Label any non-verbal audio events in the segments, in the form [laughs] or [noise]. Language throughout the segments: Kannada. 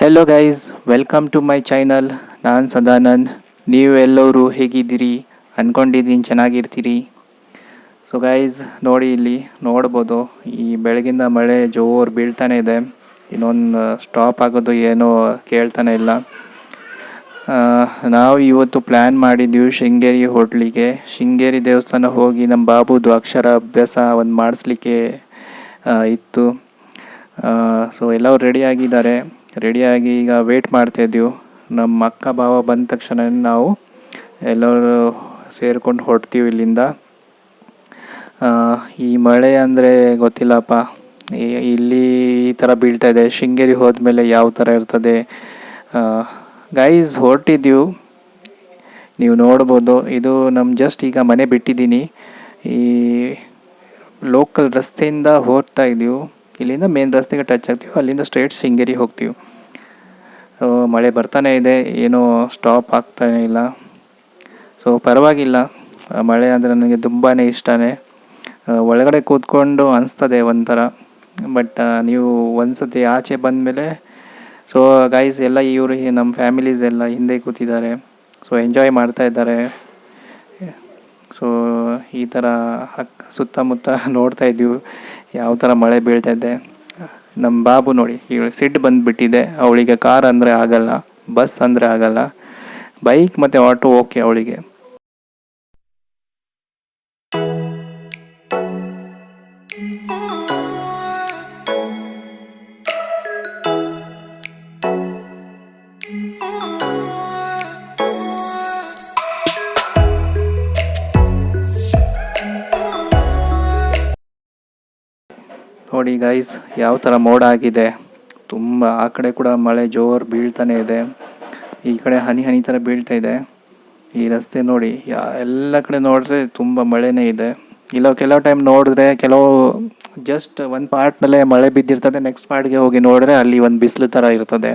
Hello guys welcome to my channel ನಾನು ಸದಾನಂದ್. ನೀವು ಎಲ್ಲರೂ ಹೇಗಿದ್ದೀರಿ? ಅಂದ್ಕೊಂಡಿದ್ದೀನಿ ಚೆನ್ನಾಗಿರ್ತೀರಿ? ಸೊ ಗೈಸ್ ನೋಡಿ ಇಲ್ಲಿ ನೋಡ್ಬೋದು, ಈ ಬೆಳಗಿಂದ ಮಳೆ ಜೋರು ಬೀಳ್ತಾನೆ ಇದೆ. ಇನ್ನೊಂದು ಸ್ಟಾಪ್ ಆಗೋದು ಏನೋ ಕೇಳ್ತಾನೆ ಇಲ್ಲ. ನಾವು ಇವತ್ತು ಪ್ಲ್ಯಾನ್ ಮಾಡಿದ್ದೀವಿ ಶೃಂಗೇರಿ ಹೋಟ್ಲಿಗೆ. ಶೃಂಗೇರಿ ದೇವಸ್ಥಾನ ಹೋಗಿ ನಮ್ಮ ಬಾಬುದು ಅಕ್ಷರ ಅಭ್ಯಾಸ ಒಂದು ಮಾಡಿಸ್ಲಿಕ್ಕೆ ಇತ್ತು. ಸೊ ಎಲ್ಲರೂ ರೆಡಿ ಆಗಿದ್ದಾರೆ. ರೆಡಿಯಾಗಿ ಈಗ ವೇಟ್ ಮಾಡ್ತಾ ಇದ್ದೀವಿ. ನಮ್ಮ ಅಕ್ಕ ಭಾವ ಬಂದ ತಕ್ಷಣ ನಾವು ಎಲ್ಲರೂ ಸೇರಿಕೊಂಡು ಹೊರಡ್ತೀವಿ ಇಲ್ಲಿಂದ. ಈ ಮಳೆ ಅಂದರೆ ಗೊತ್ತಿಲ್ಲಪ್ಪ. ಇಲ್ಲಿ ಈ ಥರ ಬೀಳ್ತಾ ಇದೆ. ಶೃಂಗೇರಿ ಹೋದ್ಮೇಲೆ ಯಾವ ಥರ ಇರ್ತದೆ? ಗೈಸ್ ಹೊರಟಿದ್ದೀವಿ. ನೀವು ನೋಡ್ಬೋದು. ಇದು ನಮ್ಮ ಜಸ್ಟ್ ಈಗ ಮನೆ ಬಿಟ್ಟಿದ್ದೀನಿ. ಈ ಲೋಕಲ್ ರಸ್ತೆಯಿಂದ ಹೋಗ್ತಾ ಇದ್ದೀವಿ. ಇಲ್ಲಿಂದ ಮೇನ್ ರಸ್ತೆಗೆ ಟಚ್ ಆಗ್ತೀವಿ, ಅಲ್ಲಿಂದ ಸ್ಟ್ರೇಟ್ ಸಿಂಗೇರಿ ಹೋಗ್ತೀವಿ. ಮಳೆ ಬರ್ತಾನೆ ಇದೆ, ಏನೂ ಸ್ಟಾಪ್ ಆಗ್ತಾನೇ ಇಲ್ಲ. ಸೊ ಪರವಾಗಿಲ್ಲ. ಮಳೆ ಅಂದರೆ ನನಗೆ ತುಂಬಾ ಇಷ್ಟನೇ. ಒಳಗಡೆ ಕೂತ್ಕೊಂಡು ಅನಿಸ್ತದೆ ಒಂಥರ. ಬಟ್ ನೀವು ಒಂದ್ಸತಿ ಆಚೆ ಬಂದಮೇಲೆ ಸೊ ಗೈಸ್ ಎಲ್ಲ ಇವರು ನಮ್ಮ ಫ್ಯಾಮಿಲೀಸ್ ಎಲ್ಲ ಹಿಂದೆ ಕೂತಿದ್ದಾರೆ. ಸೊ ಎಂಜಾಯ್ ಮಾಡ್ತಾ ಇದ್ದಾರೆ. ಸೊ ಈ ಥರ ಹಕ್, ಸುತ್ತಮುತ್ತ [laughs] ನೋಡ್ತಾ ಇದ್ದೀವಿ. ಯಾವ ಥರ ಮಳೆ ಬೀಳ್ತಾ ಇದೆ. ನಮ್ಮ ಬಾಬು ನೋಡಿ ಈಗ ಸಿಟ್ಟು ಬಂದುಬಿಟ್ಟಿದೆ. ಅವಳಿಗೆ ಕಾರ್ ಅಂದರೆ ಆಗಲ್ಲ, ಬಸ್ ಅಂದರೆ ಆಗಲ್ಲ. ಬೈಕ್ ಮತ್ತು ಆಟೋ ಓಕೆ ಅವಳಿಗೆ. ನೋಡಿ ಗೈಸ್ ಯಾವ ಥರ ಮೋಡ ಆಗಿದೆ. ತುಂಬ ಆ ಕಡೆ ಕೂಡ ಮಳೆ ಜೋರು ಬೀಳ್ತಾನೆ ಇದೆ. ಈ ಕಡೆ ಹನಿ ಹನಿ ಥರ ಬೀಳ್ತಾ ಇದೆ. ಈ ರಸ್ತೆ ನೋಡಿ, ಯಾ ಎಲ್ಲ ಕಡೆ ನೋಡಿದ್ರೆ ತುಂಬ ಮಳೆನೇ ಇದೆ. ಇಲ್ಲ ಕೆಲವು ಟೈಮ್ ನೋಡಿದ್ರೆ ಕೆಲವು ಜಸ್ಟ್ ಒಂದು ಪಾರ್ಟ್ನಲ್ಲೇ ಮಳೆ ಬಿದ್ದಿರ್ತದೆ ನೆಕ್ಸ್ಟ್ ಪಾರ್ಟ್ಗೆ ಹೋಗಿ ನೋಡಿದ್ರೆ ಅಲ್ಲಿ ಒಂದು ಬಿಸಿಲು ಥರ ಇರ್ತದೆ.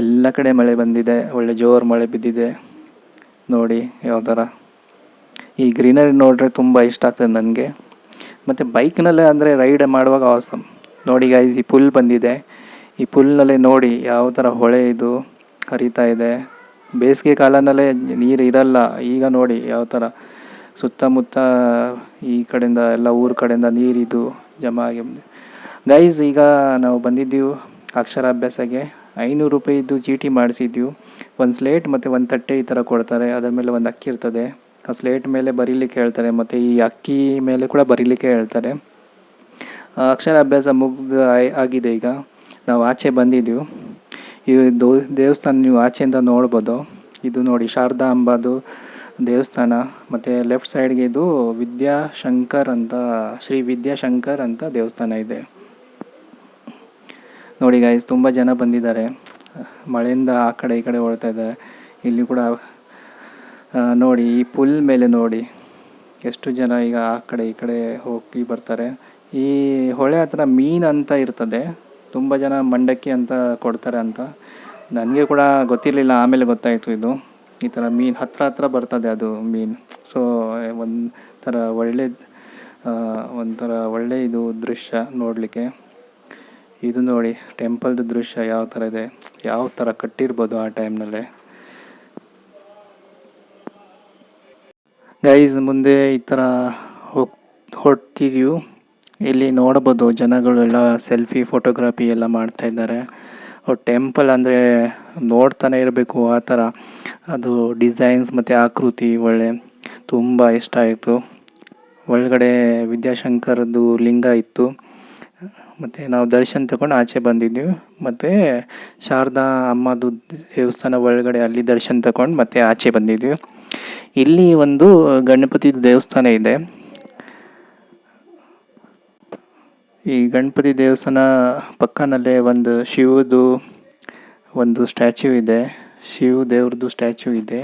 ಎಲ್ಲ ಕಡೆ ಮಳೆ ಬಂದಿದೆ, ಒಳ್ಳೆ ಜೋರು ಮಳೆ ಬಿದ್ದಿದೆ. ನೋಡಿ ಯಾವ ಥರ ಈ ಗ್ರೀನರಿ ನೋಡಿದ್ರೆ ತುಂಬ ಇಷ್ಟ ಆಗ್ತದೆ ನನಗೆ ಮತ್ತು ಬೈಕ್ನಲ್ಲೇ ಅಂದರೆ ರೈಡ್ ಮಾಡುವಾಗ ಆಸಮ್ ನೋಡಿ ಗೈಸ್ ಈ ಪುಲ್ ಬಂದಿದೆ. ಈ ಪುಲ್ನಲ್ಲೇ ನೋಡಿ ಯಾವ ಥರ ಹೊಳೆ ಇದು ಹರಿತಾ ಇದೆ. ಬೇಸಿಗೆ ಕಾಲನಲ್ಲೇ ನೀರು ಇರಲ್ಲ. ಈಗ ನೋಡಿ ಯಾವ ಥರ ಸುತ್ತಮುತ್ತ ಈ ಕಡೆಯಿಂದ ಎಲ್ಲ ಊರ ಕಡೆಯಿಂದ ನೀರಿದು ಜಮಾ ಆಗಿ ಗೈಸ್ ಈಗ ನಾವು ಬಂದಿದ್ದೀವಿ ಅಕ್ಷರಾಭ್ಯಾಸಕ್ಕೆ. ಐನೂರು ರೂಪಾಯಿದು ಚೀಟಿ ಮಾಡಿಸಿದ್ದೀವಿ. ಒಂದು ಸ್ಲೇಟ್ ಮತ್ತು ಒಂದು ತಟ್ಟೆ ಈ ಥರ ಕೊಡ್ತಾರೆ. ಅದರ ಮೇಲೆ ಒಂದು ಅಕ್ಕಿ ಇರ್ತದೆ. ಆ ಸ್ಲೇಟ್ ಮೇಲೆ ಬರೀಲಿಕ್ಕೆ ಹೇಳ್ತಾರೆ, ಮತ್ತು ಈ ಅಕ್ಕಿ ಮೇಲೆ ಕೂಡ ಬರೀಲಿಕ್ಕೆ ಹೇಳ್ತಾರೆ. ಅಕ್ಷರ ಅಕ್ಷರಾಭ್ಯಾಸ ಮುಗ್ದ ಆಗಿದೆ ಈಗ. ನಾವು ಆಚೆ ಬಂದಿದ್ದೀವಿ ಈ ದೋ, ದೇವಸ್ಥಾನ ನೀವು ಆಚೆಯಿಂದ ನೋಡ್ಬೋದು. ಇದು ನೋಡಿ ಶಾರದಾ ಅಂಬಾದು ದೇವಸ್ಥಾನ, ಮತ್ತು ಲೆಫ್ಟ್ ಸೈಡ್ಗೆ ಇದು ವಿದ್ಯಾಶಂಕರ್ ಅಂತ, ಶ್ರೀ ವಿದ್ಯಾಶಂಕರ್ ಅಂತ ದೇವಸ್ಥಾನ ಇದೆ. ನೋಡಿ ಗಾಯ್ಸ್ ತುಂಬ ಜನ ಬಂದಿದ್ದಾರೆ. ಮಳೆಯಿಂದ ಆ ಕಡೆ ಈ ಕಡೆ ಓಡ್ತಾ ಇದ್ದಾರೆ. ಇಲ್ಲಿ ಕೂಡ ನೋಡಿ, ಈ ಪುಲ್ ಮೇಲೆ ನೋಡಿ. ಎಷ್ಟು ಜನ ಈಗ ಆ ಕಡೆ ಈ ಕಡೆ ಹೋಗಿ ಬರ್ತಾರೆ. ಈ ಹೊಳೆ ಹತ್ರ ಮೀನು ಅಂತ ಇರ್ತದೆ. ತುಂಬ ಜನ ಮಂಡಕ್ಕಿ ಅಂತ ಕೊಡ್ತಾರೆ ಅಂತ. ನನಗೆ ಕೂಡ ಗೊತ್ತಿರಲಿಲ್ಲ, ಆಮೇಲೆ ಗೊತ್ತಾಯಿತು ಇದು. ಈ ಥರ ಮೀನು ಹತ್ರ ಹತ್ರ ಬರ್ತದೆ ಅದು ಮೀನು. ಸೊ ಒಂಥರ ಒಳ್ಳೆ ಒಂಥರ ಒಳ್ಳೆ ಇದು ದೃಶ್ಯ ನೋಡಲಿಕ್ಕೆ. ಇದು ನೋಡಿ, ಟೆಂಪಲ್ದು ದೃಶ್ಯ ಯಾವ ಥರ ಇದೆ? ಯಾವ ಥರ ಕಟ್ಟಿರ್ಬೋದು ಆ ಟೈಮ್ನಲ್ಲೇ? ಗೈಸ್ ಮುಂದೆ ಈ ಥರ ಹೋಗ್ ಇಲ್ಲಿ ನೋಡ್ಬೋದು ಜನಗಳು ಎಲ್ಲ ಸೆಲ್ಫಿ ಫೋಟೋಗ್ರಫಿ ಎಲ್ಲ ಮಾಡ್ತಾ ಇದ್ದಾರೆ. ಟೆಂಪಲ್ ಅಂದರೆ ನೋಡ್ತಾನೆ ಇರಬೇಕು ಆ ಥರ ಅದು ಡಿಸೈನ್ಸ್ ಮತ್ತು ಆಕೃತಿ ಒಳ್ಳೆ, ತುಂಬ ಇಷ್ಟ ಆಯಿತು. ಒಳಗಡೆ ವಿದ್ಯಾಶಂಕರದ್ದು ಲಿಂಗ ಇತ್ತು. ಮತ್ತು ನಾವು ದರ್ಶನ ತಗೊಂಡು ಆಚೆ ಬಂದಿದ್ದೀವಿ ಮತ್ತು ಶಾರದಾ ಅಮ್ಮದು ದೇವಸ್ಥಾನ ಒಳಗಡೆ ಅಲ್ಲಿ ದರ್ಶನ ತಗೊಂಡು ಮತ್ತೆ ಆಚೆ ಬಂದಿದ್ವಿ. ಇಲ್ಲಿ ಒಂದು ಗಣಪತಿ ದೇವಸ್ಥಾನ ಇದೆ. ಈ ಗಣಪತಿ ದೇವಸ್ಥಾನ ಪಕ್ಕನಲ್ಲೇ ಒಂದು ಶಿವದು ಒಂದು ಸ್ಟ್ಯಾಚ್ಯೂ ಇದೆ. ಶಿವ ದೇವ್ರದ್ದು ಸ್ಟ್ಯಾಚ್ಯೂ ಇದೆ.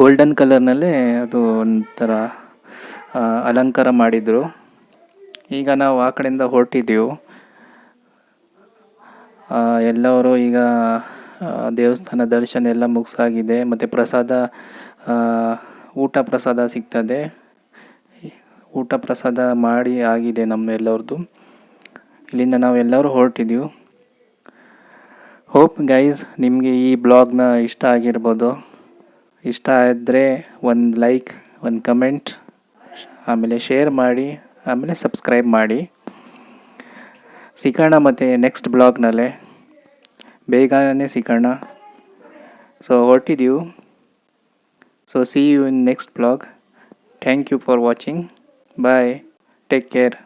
ಗೋಲ್ಡನ್ ಕಲರ್ನಲ್ಲೇ ಅದು ಒಂಥರ ಅಲಂಕಾರ ಮಾಡಿದರು. ಈಗ ನಾವು ಆ ಕಡೆಯಿಂದ ಹೊರಟಿದ್ದೆವು ಎಲ್ಲವರು ಈಗ ದೇವಸ್ಥಾನ ದರ್ಶನ ಎಲ್ಲ ಮುಗಿಸಾಗಿದೆ, ಮತ್ತು ಪ್ರಸಾದ ಊಟ ಪ್ರಸಾದ ಸಿಗ್ತದೆ. ಊಟ ಪ್ರಸಾದ ಮಾಡಿ ಆಗಿದೆ ನಮ್ಮ ಎಲ್ಲರದ್ದು ಇಲ್ಲಿಂದ ನಾವೆಲ್ಲರೂ ಹೊರಟಿದ್ದೀವಿ ಹೋಪ್ ಗೈಸ್ ನಿಮಗೆ ಈ ಬ್ಲಾಗ್ನ ಇಷ್ಟ ಆಗಿರ್ಬೋದು. ಇಷ್ಟ ಆದರೆ ಒಂದು ಲೈಕ್ ಒಂದು ಕಮೆಂಟ್ ಆಮೇಲೆ ಶೇರ್ ಮಾಡಿ, ಆಮೇಲೆ ಸಬ್ಸ್ಕ್ರೈಬ್ ಮಾಡಿ. ಸಿಗೋಣ ಮತ್ತು ನೆಕ್ಸ್ಟ್ ಬ್ಲಾಗ್ನಲ್ಲೇ. ಬೇಗನೆ ಸಿಗೋಣ. So ಹೊರಟಿದ್ದೀವಿ so see you in next blog thank you for watching bye take care